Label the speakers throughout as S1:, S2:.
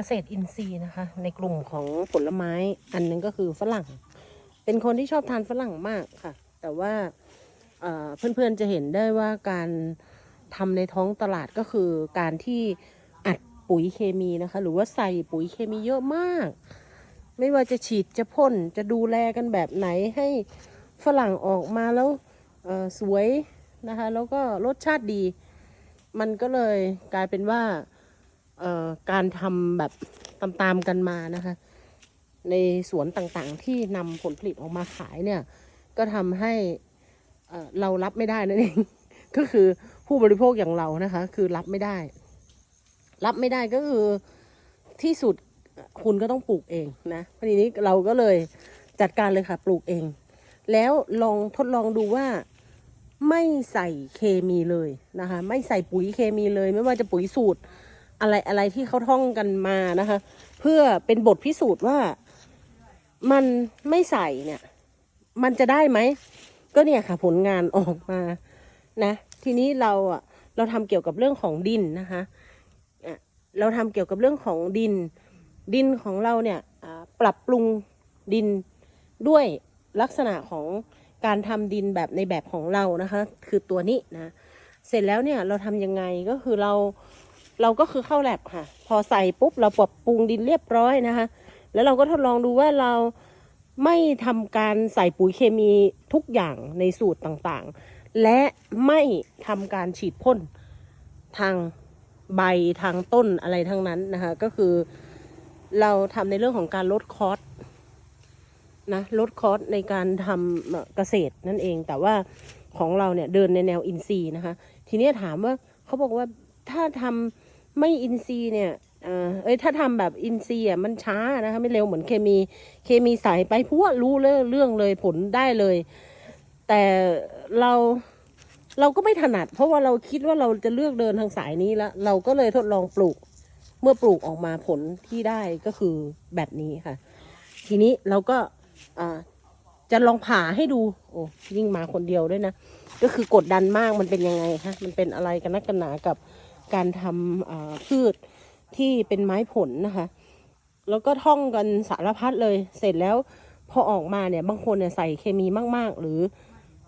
S1: กษตรอินทรีย์นะคะ ในกลุ่มของผลไม้อันหนึงก็คือฝรั่ง เป็นคนที่ชอบทานฝรั่งมากค่ะ แต่ว่าเพื่อนๆจะเห็นได้ว่าการทำในท้องตลาดก็คือการที่อัดปุ๋ยเคมีนะคะ หรือว่าใส่ปุ๋ยเคมีเยอะมาก ไม่ว่าจะฉีดจะพ่นจะดูแลกันแบบไหนให้ฝรั่งออกมาแล้วสวยนะคะ แล้วก็รสชาติดี มันก็เลยกลายเป็นว่า การทำแบบตามๆกันมานะคะ ในสวนต่างๆที่นำผลผลิตออกมาขายเนี่ย ก็ทำให้เรารับไม่ได้นั่นเอง ก็คือผู้บริโภคอย่างเรานะคะ คือรับไม่ได้ รับไม่ได้ก็คือที่สุดคุณก็ต้องปลูกเองนะทีนี้เราก็เลยจัดการเลยค่ะ ปลูกเอง แล้วลองทดลองดูว่าไม่ใส่เคมีเลยนะคะ ไม่ใส่ปุ๋ยเคมีเลย ไม่ว่าจะปุ๋ยสูตร อะไรอะไรที่เขาท่องกันมานะคะ เพื่อเป็นบทพิสูจน์ว่ามันไม่ใส่เนี่ย มันจะได้ไหม ก็เนี่ยค่ะ ผลงานออกมานะ ทีนี้เราอะเราทำเกี่ยวกับเรื่องของดินนะคะเราทำเกี่ยวกับเรื่องของดิน ดินของเราเนี่ยปรับปรุงดินด้วยลักษณะของการทำดินแบบในแบบของเรานะคะ คือตัวนี้นะ เสร็จแล้วเนี่ยเราทำยังไงก็คือเรา เราก็คือเข้าแลบค่ะ พอใส่ปุ๊บเราปรับปรุงดินเรียบร้อยนะคะ แล้วเราก็ทดลองดูว่าเราไม่ทำการใส่ปุ๋ยเคมีทุกอย่างในสูตรต่างๆ และไม่ทำการฉีดพ่นทางใบทางต้นอะไรทั้งนั้นนะคะ ก็คือเราทำในเรื่องของการลดคอสนะลดคอสในการทำเอ่อเกษตรนั่นเอง แต่ว่าของเราเนี่ยเดินในแนวอินทรีย์นะคะ ทีนี้ถามว่าเขาบอกว่าถ้าทำ ไม่อินทรีเนี่ยเอ้ยถ้าทำแบบอินทรีอะมันช้านะคะไม่เร็วเหมือนเคมีเคมีใส่ไปพวรู้เลยเรื่องเลยผลได้เลย แต่เราเราก็ไม่ถนัด เพราะว่าเราคิดว่าเราจะเลือกเดินทางสายนี้แล้วเราก็เลยทดลองปลูก เมื่อปลูกออกมาผลที่ได้ก็คือแบบนี้ค่ะ ทีนี้เราก็จะลองผ่าให้ดูโอ้ยิ่งมาคนเดียวด้วยนะก็คือกดดันมากมันเป็นยังไงคะมันเป็นอะไรกันนักกันหนากับ การทำพืชที่เป็นไม้ผลนะคะ แล้วก็ท่องกันสารพัดเลย เสร็จแล้วพอออกมาเนี่ยบางคนเนี่ยใส่เคมีมาก ๆ หรือ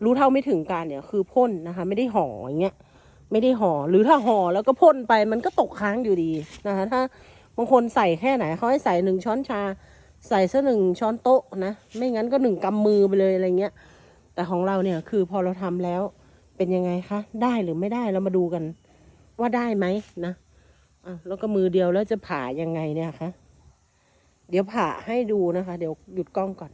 S1: รู้เท่าไม่ถึงการเนี่ยคือพ่นนะคะ ไม่ได้ห่ออย่างเงี้ยไม่ได้ห่อหรือถ้าห่อแล้วก็พ่นไปมันก็ตกค้างอยู่ดีนะคะถ้าบางคนใส่แค่ไหนเขาให้ใส่หนึ่งช้อนชา ใส่ซะหนึ่งช้อนโต๊ะนะไม่งั้นก็หนึ่งกำมือไปเลยอะไรเงี้ยแต่ของเราเนี่ยคือพอเราทำแล้วเป็นยังไงคะได้หรือไม่ได้เรามาดูกัน ว่าได้ไหมนะอะแล้วก็มือเดียวแล้วจะผ่ายังไงเนี่ยคะ เดี๋ยวผ่าให้ดูนะคะ เดี๋ยวหยุดกล้องก่อน